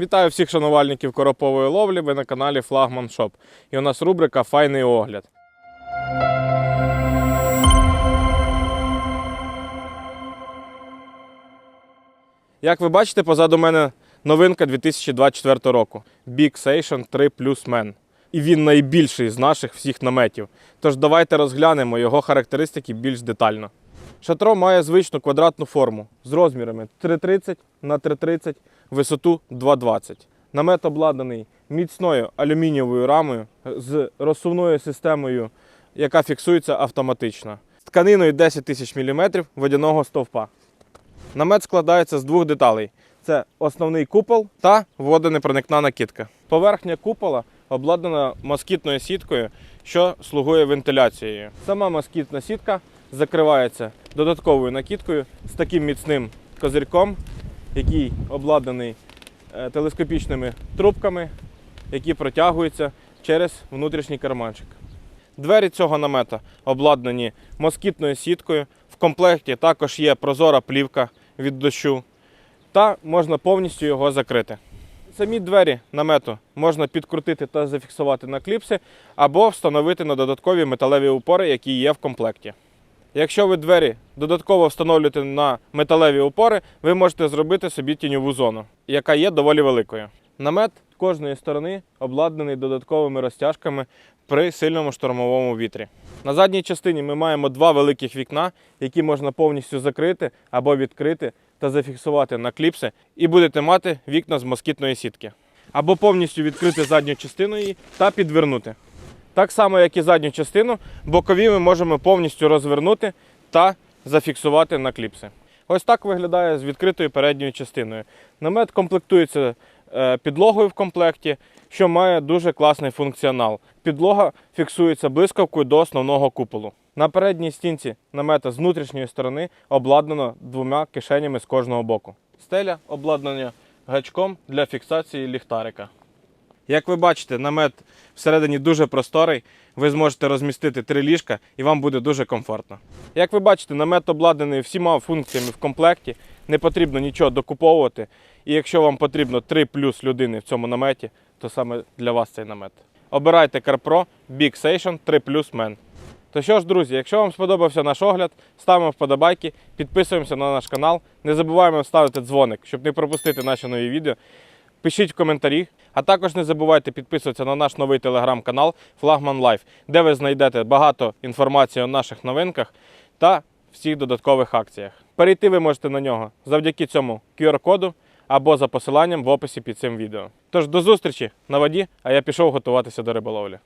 Вітаю всіх шанувальників коропової ловлі. Ви на каналі Флагман Шоп. І у нас рубрика Файний огляд. Як ви бачите, позаду мене новинка 2024 року Big Station 3 Plus Man. І він найбільший з наших всіх наметів. Тож давайте розглянемо його характеристики більш детально. Шатро має звичну квадратну форму з розмірами 330 на 330, висоту 2,20. Намет обладнаний міцною алюмінієвою рамою з розсувною системою, яка фіксується автоматично. Тканиною 10 тисяч мм водяного стовпа. Намет складається з двох деталей: це основний купол та водонепроникна накидка. Поверхня купола обладнана москітною сіткою, що слугує вентиляцією. Сама москітна сітка закривається додатковою накидкою з таким міцним козирьком, який обладнаний е, телескопічними трубками, які протягуються через внутрішній карманчик. Двері цього намета обладнані москітною сіткою. В комплекті також є прозора плівка від дощу, та можна повністю його закрити. Самі двері намету можна підкрутити та зафіксувати на кліпси або встановити на додаткові металеві упори, які є в комплекті. Якщо ви двері додатково встановлюєте на металеві опори, ви можете зробити собі тіньову зону, яка є доволі великою. Намет кожної сторони обладнаний додатковими розтяжками при сильному штормовому вітрі. На задній частині ми маємо два великих вікна, які можна повністю закрити або відкрити та зафіксувати на кліпси, і будете мати вікна з москітної сітки. Або повністю відкрити задню частину її та підвернути. Так само, як і задню частину, бокові ми можемо повністю розвернути та зафіксувати на кліпси. Ось так виглядає з відкритою передньою частиною. Намет комплектується е, підлогою в комплекті, що має дуже класний функціонал. Підлога фіксується блискавкою до основного куполу. На передній стінці намета з внутрішньої сторони обладнано двома кишенями з кожного боку. Стеля обладнана гачком для фіксації ліхтарика. Як ви бачите, намет всередині дуже просторий. Ви зможете розмістити три ліжка і вам буде дуже комфортно. Як ви бачите, намет обладнаний всіма функціями в комплекті, не потрібно нічого докуповувати. І якщо вам потрібно 3 плюс людини в цьому наметі, то саме для вас цей намет. Обирайте CarPro Big Station 3 Plus Men. То що ж, друзі, якщо вам сподобався наш огляд, ставимо вподобайки, підписуємося на наш канал. Не забуваємо ставити дзвоник, щоб не пропустити наші нові відео. Пишіть в коментарі, а також не забувайте підписуватися на наш новий телеграм-канал Flagman Life, де ви знайдете багато інформації о наших новинках та всіх додаткових акціях. Перейти ви можете на нього завдяки цьому QR-коду або за посиланням в описі під цим відео. Тож до зустрічі на воді, а я пішов готуватися до риболовлі.